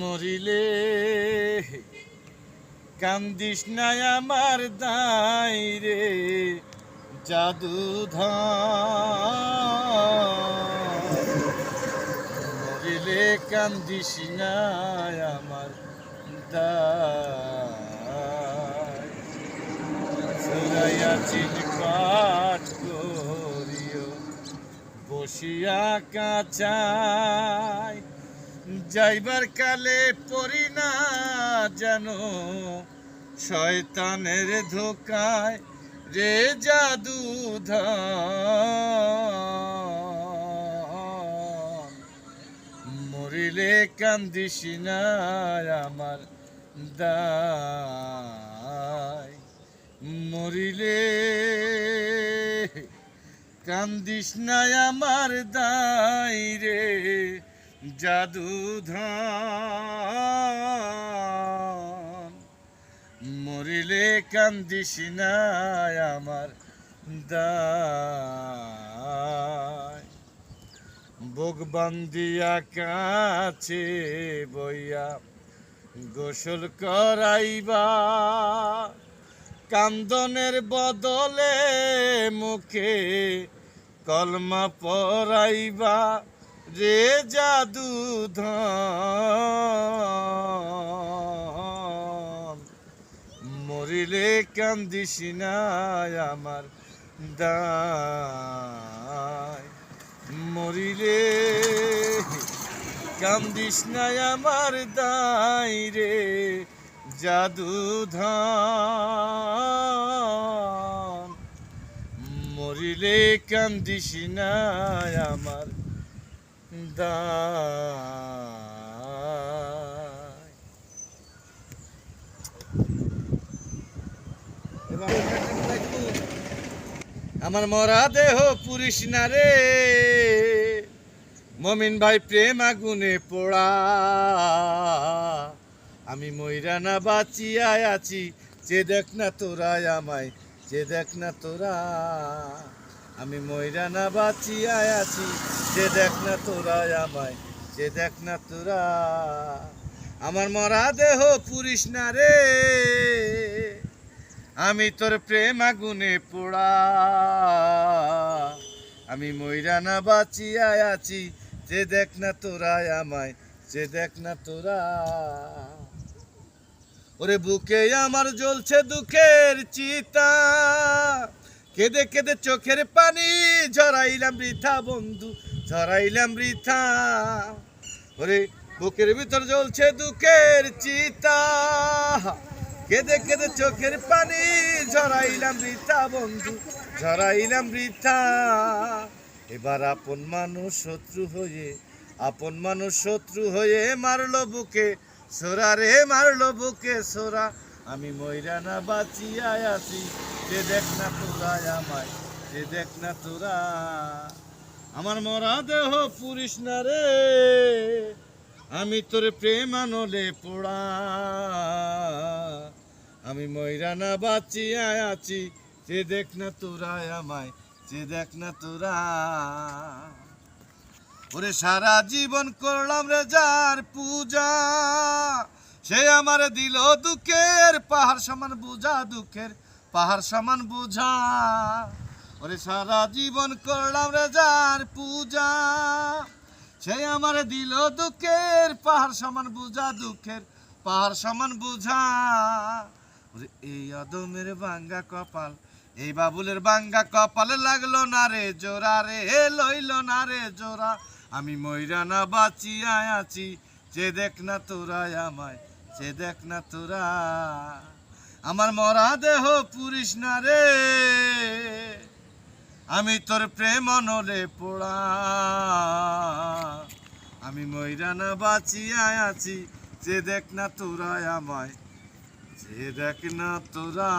মরিলে, কান্দিস নাই আমার দাই রে, জাদু মরিলে, কান্দিস নাই আমার দাই সুরাইয়া চিন পাঠ করিও, বসিয়া কাচাই যাইবার কালে পড়ি না যেন শয়তানের ধোকায় রে জাদু মরিলে কান্দিস আমার দায়। মরিলে কান্দিস আমার দায় রে। জাদু মরিলে কান্দিস না আমার দায়। বুক বান্দিয়া কাছে বইয়া গোসল করাইবা। কান্দনের বদলে মুখে কলমা পরাইবা। রে জাদু মরিলে কান্দিস আমার দায়। মরিলে কান্দিস আমার দায় রে জাদু মরিলে কান্দিস আমার আমার মরা দেহ পুরিস না রে। মমিন ভাই প্রেম আগুনে পোড়া। আমি ময়রা না বাঁচিয়া আছি। যে দেখ না তোরা আমায়, যে দেখ না তোরা। আমি ময়রা না বাঁচিয়া আছি। যে দেখ না তোরা আমায়, যে দেখ না তোরা। আমার মরা দেহ পুরিস না রে। আমি তোর প্রেম আগুনে পোড়া। আমি ময়রা না বাঁচিয়া আছি। যে দেখ না তোরা আমায়, যে দেখ না তোরা। ওরে বুকে আমার জ্বলছে দুঃখের চিতা। কেঁদে কেঁদে চোখের পানি, ঝরাইলাম বৃথা বন্ধু, ঝরাইলাম বৃথা। ওরে, বুকের ভিতর জ্বলছে দুঃখের চিতা। কেঁদে কেঁদে চোখের পানি, ঝরাইলাম বৃথা বন্ধু, ঝরাইলাম বৃথা। এবার আপন মানুষ শত্রু হয়ে, আপন মানুষ শত্রু হয়ে মারলো বুকে, সোরা রে মারলো বুকে, সোরা। আমি ময়রা না আছি যে দেখ না তোরা আমায় যে দেখ না তোরা আমার মরা দেহ পুরিস না রে। আমি তোর প্রেম আনলে পোড়া। আমি ময়রা না বাঁচিয়া আছি, যে দেখ না তোরা আমায়, যে দেখ না তোরা। ওরে সারা জীবন করলাম রে যার পূজা, সে আমার দিল দুঃখের পাহাড় সমান বুঝা দুঃখের। পাহাড় সমান বুঝা। ওরে সারা জীবন করলাম রে যার পূজা। সে আমার দিল দুঃখের পাহাড় সমান বুঝা, দুঃখের পাহাড় সমান বুঝা। ওরে এই অদমের বাঙ্গা কপাল, এই বাবুলের বাঙ্গা কপালে লাগল না রে জোড়া রে লইল না রে জোড়া। আমি ময়রা না বাঁচিয়া আছি, যে দেখ না তোরা আমায়, যে দেখ না তোরা। আমার মরা দেহ পুরিস না রে। আমি তোর প্রেম নলে পোড়া। আমি ময়রা না বাঁচিয়া আছি, যে দেখ না তোরা আমায়, যে দেখ না তোরা।